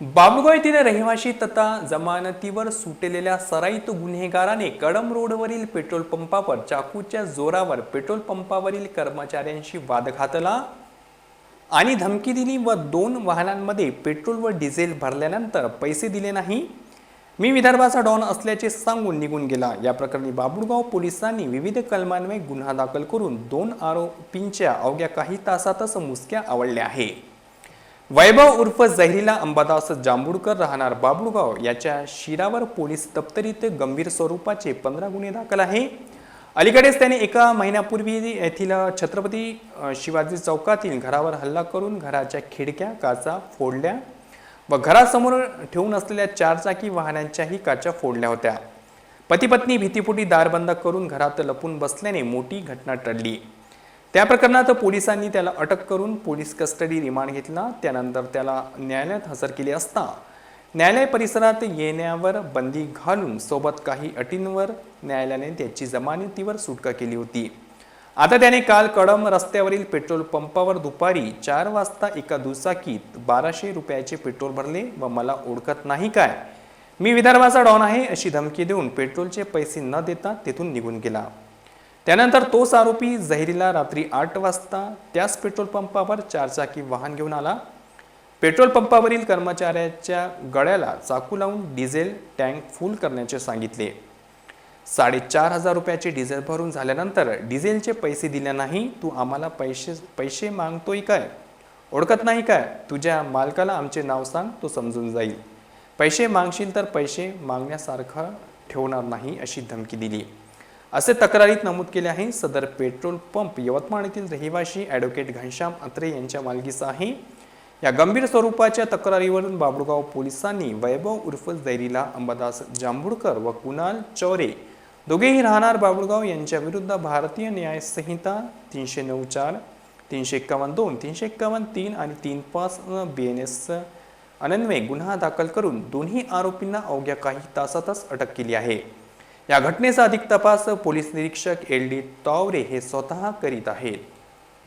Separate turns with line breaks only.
बाबुगाव येथील रहिवाशी तथा जमानतीवर सुटलेल्या सराईत गुन्हेगाराने कडम रोडवरील पेट्रोल पंपावर चाकूच्या जोरावर पेट्रोल पंपावरील कर्मचाऱ्यांशी वाद घातला आणि धमकी दिली व दोन वाहनांमध्ये पेट्रोल व डिझेल भरल्यानंतर पैसे दिले नाही. मी विदर्भाचा डॉन असल्याचे सांगून निघून गेला. या प्रकरणी बाबुळगाव पोलिसांनी विविध कलमान्वये गुन्हा दाखल करून दोन आरोपींच्या अवघ्या काही तासातच मुसक्या आवडल्या आहे वैभव उर्फ जहिरीला अंबादास जांभूडकर राहणार बाबुळगाव याच्या शिरावर पोलीस दप्तरीत गंभीर स्वरूपाचे पंधरा गुन्हे दाखल आहे. अलीकडेच त्याने एका महिन्यापूर्वी येथील छत्रपती शिवाजी चौकातील घरावर हल्ला करून घराच्या खिडक्या काचा फोडल्या व घरासमोर ठेवून असलेल्या चारचाकी वाहनांच्याही काचा फोडल्या होत्या. पती पत्नी भीतीपोटी दार बंद करून घरात लपून बसल्याने मोठी घटना टळली. त्या प्रकरणात पोलिसांनी त्याला अटक करून पोलीस कस्टडी रिमांड घेतला. त्यानंतर त्याला न्यायालयात हजर केले असता न्यायालय परिसरात येण्यावर बंदी घालून सोबत काही अटींवर न्यायालयाने त्याची जमानतीवर सुटका केली होती. आता त्याने काल कडम रस्त्यावरील पेट्रोल पंपावर दुपारी चार वाजता एका दुचाकीत बाराशे रुपयाचे पेट्रोल भरले व मला ओळखत नाही काय? मी विदर्भाचा डॉन आहे अशी धमकी देऊन पेट्रोलचे पैसे न देता तेथून निघून गेला. त्यानंतर तोच आरोपी जहिरीला रात्री आठ वाजता त्याच पेट्रोल पंपावर चारचाकी वाहन घेऊन आला. पेट्रोल पंपावरील कर्मचाऱ्याच्या गळ्याला चाकू लावून डिझेल टँक फुल करण्याचे सांगितले. साडेचार हजार रुपयाचे डिझेल भरून झाल्यानंतर डिझेलचे पैसे दिले नाही तू आम्हाला पैसे पैसे मागतोय काय? ओळखत नाही काय? तुझ्या मालकाला आमचे नाव सांग तो समजून जाईल. पैसे मागशील तर पैसे मागण्यासारखं ठेवणार नाही अशी धमकी दिली. असे तक्रारीत नमूद केले आहे सदर पेट्रोल पंप यवतमाळ येथील रहिवाशी ॲडव्होकेट घनश्याम अत्रे यांच्या मालकीचा आहे या गंभीर स्वरूपाच्या तक्रारीवरून बाबुळगाव पोलिसांनी वैभव उर्फ जैरीला अंबादास जांभूळकर व कुणाल चौरे दोघेही राहणार बाबुळगाव यांच्या विरुद्ध भारतीय न्याय संहिता तीनशे नऊ चार तीनशे एक्कावन्न दोन तीनशे एक्कावन्न तीन आणि तीन पाच बी एन एस अनन्वये गुन्हा दाखल करून दोन्ही आरोपींना अवघ्या काही तासातच अटक केली आहे. या घटनेचा अधिक तपास पोलीस निरीक्षक एल डी तावरे हे स्वतः करीत आहेत.